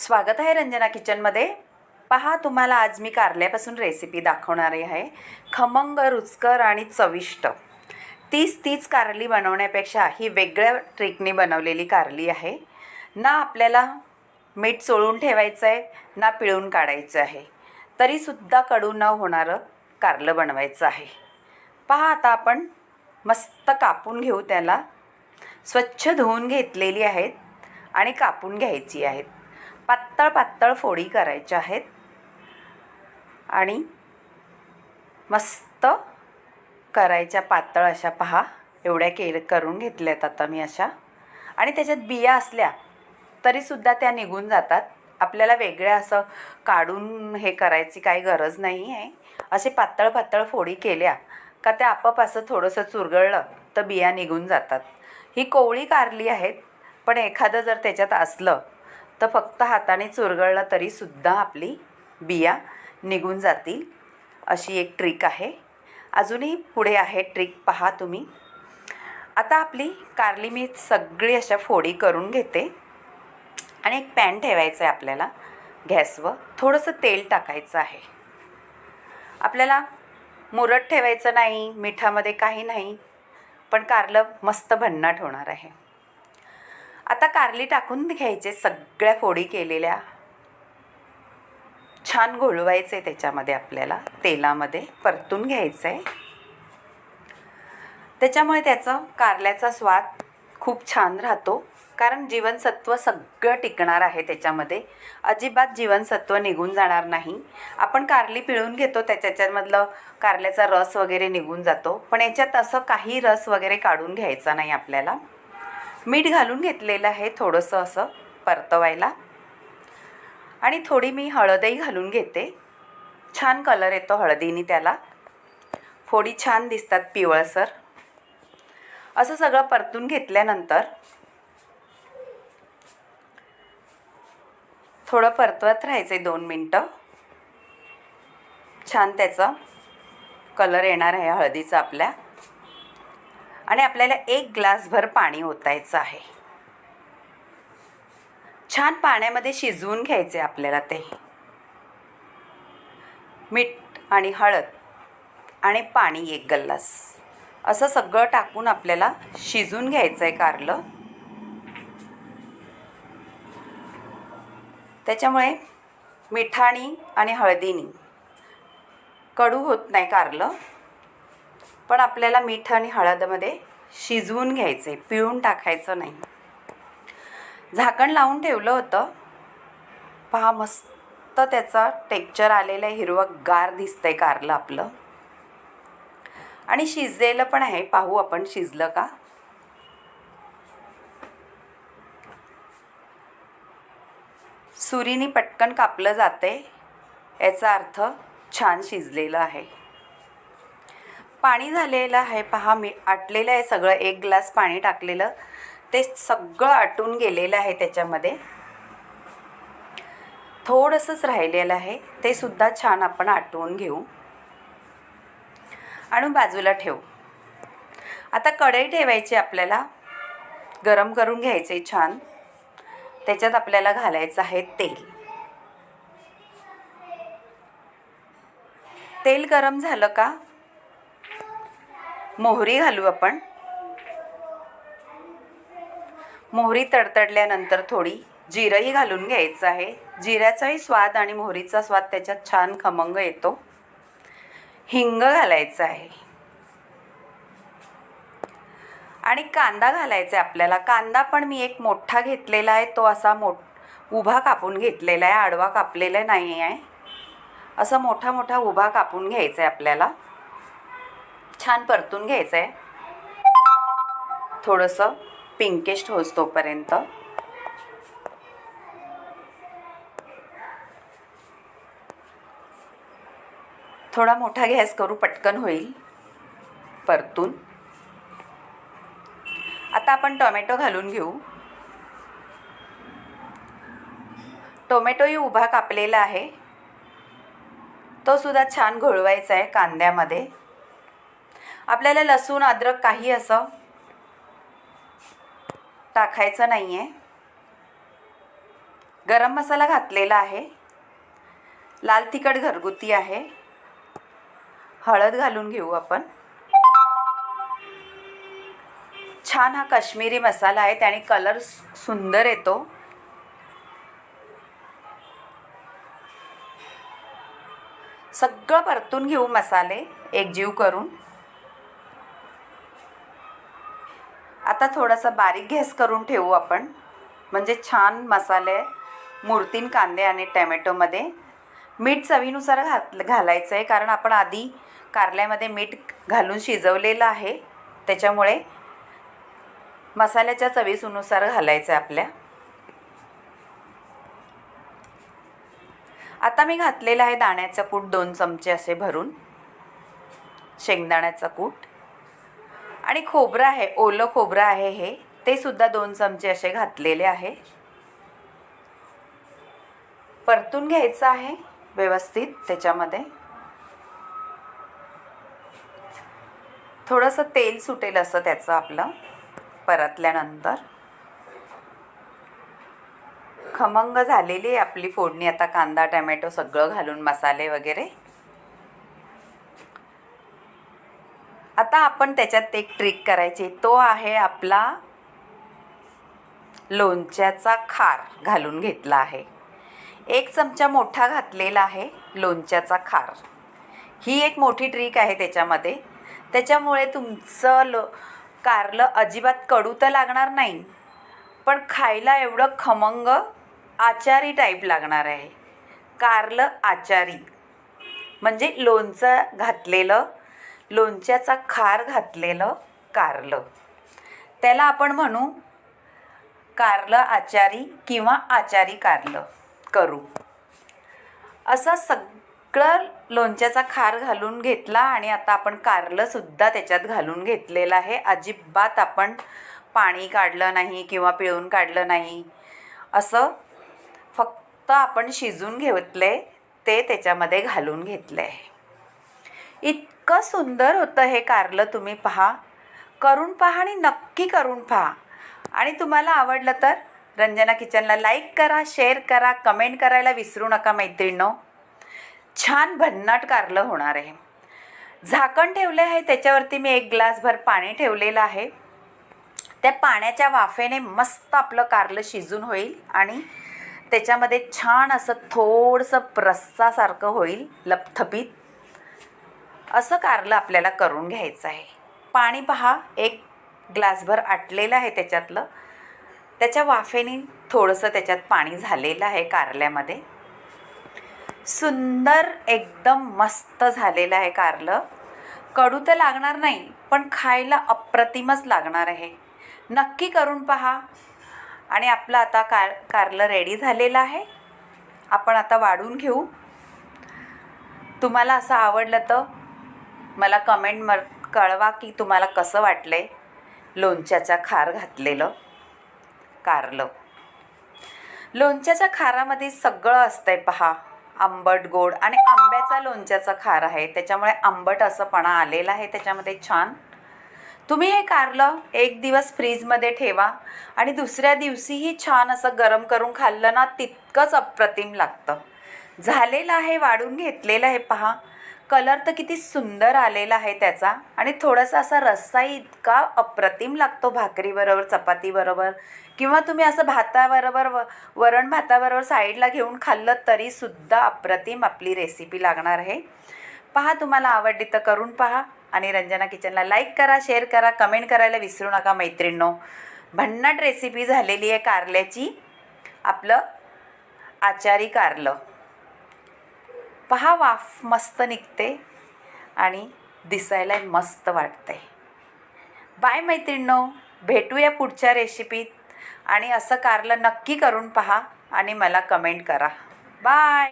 स्वागत आहे रंजना किचनमध्ये. पहा तुम्हाला आज मी कारल्यापासून रेसिपी दाखवणार आहे. खमंग रुचकर आणि चविष्ट. तीच तीच कारली बनवण्यापेक्षा ही वेगळ्या ट्रिकनी बनवलेली कारली आहे. ना आपल्याला मीठ चोळून ठेवायचं आहे ना पिळून काढायचं आहे. तरीसुद्धा कडू न होणारं कारलं बनवायचं आहे. पहा आता आपण मस्त कापून घेऊ त्याला. स्वच्छ धुवून घेतलेली आहेत आणि कापून घ्यायची आहेत. पातळ पातळ फोडी करायच्या आहेत. आणि मस्त करायच्या पातळ अशा पहा. एवढ्या के करून घेतल्यात आता मी अशा. आणि त्याच्यात बिया असल्या तरीसुद्धा त्या निघून जातात. आपल्याला वेगळ्या असं काढून हे करायची काही गरज नाही आहे असे पातळ पातळ फोडी केल्या का त्या आपाप असं थोडंसं चुरगळलं तर बिया निघून जातात. ही कोवळी कारली आहेत पण एखादं जर त्याच्यात असलं तर फक्त हाताने चुरगळलं तरीसुद्धा आपली बिया निघून जातील. अशी एक ट्रिक आहे. अजूनही पुढे आहे ट्रिक पहा तुम्ही. आता आपली कारली मी सगळी अशा फोडी करून घेते. आणि एक पॅन ठेवायचं आहे आपल्याला गॅसवर. थोडंसं तेल टाकायचं आहे. आपल्याला मुरट ठेवायचं नाही मिठामध्ये काही नाही पण कारलं मस्त भन्नाट होणार आहे. आता कारली टाकून घ्यायचे सगळ्या फोडी केलेल्या. छान घोळवायचे त्याच्यामध्ये आपल्याला तेलामध्ये परतून घ्यायचं. आहे त्याच्यामुळे त्याचं कारल्याचा स्वाद खूप छान राहतो. कारण जीवनसत्व सगळं टिकणार आहे त्याच्यामध्ये. अजिबात जीवनसत्व निघून जाणार नाही. आपण कारली पिळून घेतो त्याच्यामधलं कारल्याचा रस वगैरे निघून जातो. पण याच्यात असं काही रस वगैरे काढून घ्यायचा नाही आपल्याला. मीठ घालून घेतलेलं आहे थोडंसं असं परतवायला. आणि थोडी मी हळदही घालून घेते. छान कलर येतो हळदीने त्याला. फोडी छान दिसतात पिवळसर असं सगळं परतून घेतल्यानंतर थोडं परतवत राहायचं आहे दोन मिनटं. छान त्याचा कलर येणार आहे हळदीचा आपल्या. आणि आपल्याला एक ग्लासभर पाणी ओतायचं आहे. छान पाण्यामध्ये शिजवून घ्यायचे आपल्याला ते. मीठ आणि हळद आणि पाणी एक गल्लास. असं सगळं टाकून आपल्याला शिजून घ्यायचं आहे कारलं. त्याच्यामुळे मिठाणी आणि हळदीनी कडू होत नाही कारलं. पण आपल्याला मीठ आणि हळदमध्ये शिजवून घ्यायचे पिळून टाकायचं नाही. झाकण लावून ठेवलं होतं. पहा मस्त त्याचा टेक्चर आलेलं आहे. हिरवं गार दिसतंय कारलं आपलं. आणि शिजलेलं पण आहे. पाहू आपण शिजलं का? सुरीने पटकन कापलं जाते याचा अर्थ छान शिजलेलं आहे. पाणी झालेलं आहे पहा मी आटलेलं आहे सगळं एक ग्लास पाणी टाकलेलं. ते सगळं आटून गेलेलं आहे त्याच्यामध्ये. थोडंसंच राहिलेलं आहे ते सुद्धा छान आपण आटवून घेऊ. आणि बाजूला ठेवू. आता कढई ठेवायची आपल्याला. गरम करून घ्यायचे छान. त्याच्यात आपल्याला घालायचं आहे तेल. तेल गरम झालं का? मोहरी घालू आपण. मोहरी तडतडल्यानंतर थोडी जिरंही घालून घ्यायचं आहे. जिऱ्याचाही स्वाद आणि मोहरीचा स्वाद त्याच्यात छान खमंग येतो. हिंग घालायचं आहे. आणि कांदा घालायचा आहे आपल्याला. कांदा पण मी एक मोठा घेतलेला आहे. तो असा मोठ उभा कापून घेतलेला आहे. आडवा कापलेला नाही आहे असं मोठा मोठा उभा कापून घ्यायचा आहे आपल्याला. छान परतून घ्यायचं आहे थोडंसं पिंकेश होस तोपर्यंत थोडा मोठा गॅस करू पटकन होईल. परतून. आता आपण टोमॅटो घालून घेऊ. टोमॅटोही उभा कापलेला आहे. तो सुद्धा छान घोळवायचा आहे कांद्यामध्ये. आपल्याला लसूण अद्रक काही असं टाकायचं नाही आहे गरम मसाला घातलेला आहे. लाल तिखट घरगुती आहे. हळद घालून घेऊ आपण. छान हा काश्मीरी मसाला आहे. त्याने कलर सुंदर येतो. सगळं परतून घेऊ मसाले. एकजीव करून. आता थोडासा बारीक गॅस करून ठेवू आपण. म्हणजे छान मसाले मुरतीन कांदे आणि टॅमॅटोमध्ये मीठ चवीनुसार घात घालायचं आहे कारण आपण आधी कारल्यामध्ये मीठ घालून शिजवलेलं आहे. त्याच्यामुळे मसाल्याच्या चवीसनुसार घालायचं आहे आपल्या. आता मी घातलेलं आहे दाण्याचं कूट दोन चमचे असे भरून. शेंगदाण्याचं कूट. आणि खोबरं आहे ओलं खोबरं आहे हे. ते सुद्धा दोन चमचे असे घातलेले आहे. परतून घ्यायचं आहे व्यवस्थित त्याच्यामध्ये. थोडंसं तेल सुटेल असं त्याचं आपलं परतल्यानंतर. खमंग झालेली आहे आपली फोडणी. आता कांदा टमॅटो सगळं घालून मसाले वगैरे. आता आपण त्याच्यात एक ट्रिक करायची. तो आहे आपला लोणच्याचा खार घालून घेतला आहे. एक चमचा मोठा घातलेला आहे लोणच्याचा खार. ही एक मोठी ट्रिक आहे त्याच्यामध्ये. त्याच्यामुळे तुमचं लो कारलं अजिबात कडू तर लागणार नाही पण खायला एवढं खमंग आचारी टाईप लागणार आहे. कारलं आचारी. म्हणजे लोणचं घातलेलं लोणच्याचा खार घातलेलं कारलं. त्याला आपण म्हणू कारलं आचारी किंवा आचारी कारलं. करू. असं सगळं लोणच्याचा खार घालून घेतला आणि आता आपण कारलंसुद्धा त्याच्यात घालून घेतलेलं आहे. अजिबात आपण पाणी काढलं नाही किंवा पिळून काढलं नाही. असं फक्त आपण शिजून घेतलं आहे ते त्याच्यामध्ये घालून घेतलं आहे इतकं सुंदर होतं हे कारलं तुम्ही पहा. करून पहा आणि नक्की करून पहा. आणि तुम्हाला आवडलं तर रंजना किचनला लाईक करा शेअर करा कमेंट करायला विसरू नका मैत्रिणींनो. छान भन्नाट कारलं होणार आहे. झाकण ठेवले आहे त्याच्यावरती मी एक ग्लासभर पाणी ठेवलेलं आहे. त्या पाण्याच्या वाफेने मस्त आपलं कारलं शिजून होईल आणि त्याच्यामध्ये छान असं थोडंसं रस्सासारखं होईल लपथपीत. असं कारलं आपल्याला करून घ्यायचं आहे. पाणी पहा एक ग्लासभर आटलेलं आहे त्याच्यातलं. त्याच्या वाफेने थोडंसं त्याच्यात पाणी झालेलं आहे कारल्यामध्ये. सुंदर एकदम मस्त झालेलं आहे कारलं. कडू तर लागणार नाही पण खायला अप्रतिमच लागणार आहे. नक्की करून पहा. आणि आपलं आता कार कारलं रेडी झालेलं आहे. आपण आता वाढून घेऊ. तुम्हाला असं आवडलं तर मला कमेंट म कळवा की तुम्हाला कसं वाटलं आहे लोणच्याचा खार घातलेलं कारलं. लोणच्याच्या खारामध्ये सगळं असतंय पहा. आंबट गोड आणि आंब्याचा लोणच्याचा खार आहे. त्याच्यामुळे आंबट असंपणा आलेला आहे त्याच्यामध्ये छान. तुम्ही हे कारलं एक दिवस फ्रीजमध्ये ठेवा आणि दुसऱ्या दिवशीही छान असं गरम करून खाल्लं ना तितकंच अप्रतिम लागतं. झालेलं आहे वाढून घेतलेलं आहे पहा. कलर तर किती सुंदर आलेला आहे त्याचा. आणि थोडासा असा रस्साही इतका अप्रतिम लागतो भाकरीबरोबर चपातीबरोबर. किंवा तुम्ही असं भाताबरोबर व वरण भाताबरोबर साईडला घेऊन खाल्लं तरीसुद्धा अप्रतिम आपली रेसिपी लागणार आहे. पहा तुम्हाला आवडली तर करून पहा आणि रंजना किचनला लाईक करा शेअर करा कमेंट करायला विसरू नका मैत्रिणींनो. भन्नाट रेसिपी झालेली आहे कारल्याची. आपलं आचारी कारलं. पहा वाफ मस्त निघते आणि दिसायला मस्त वाटते बाय मैत्रिणींनो भेटूया पुढच्या रेसिपीत आणि असं कारलं नक्की करून पहा आणि मला कमेंट करा. बाय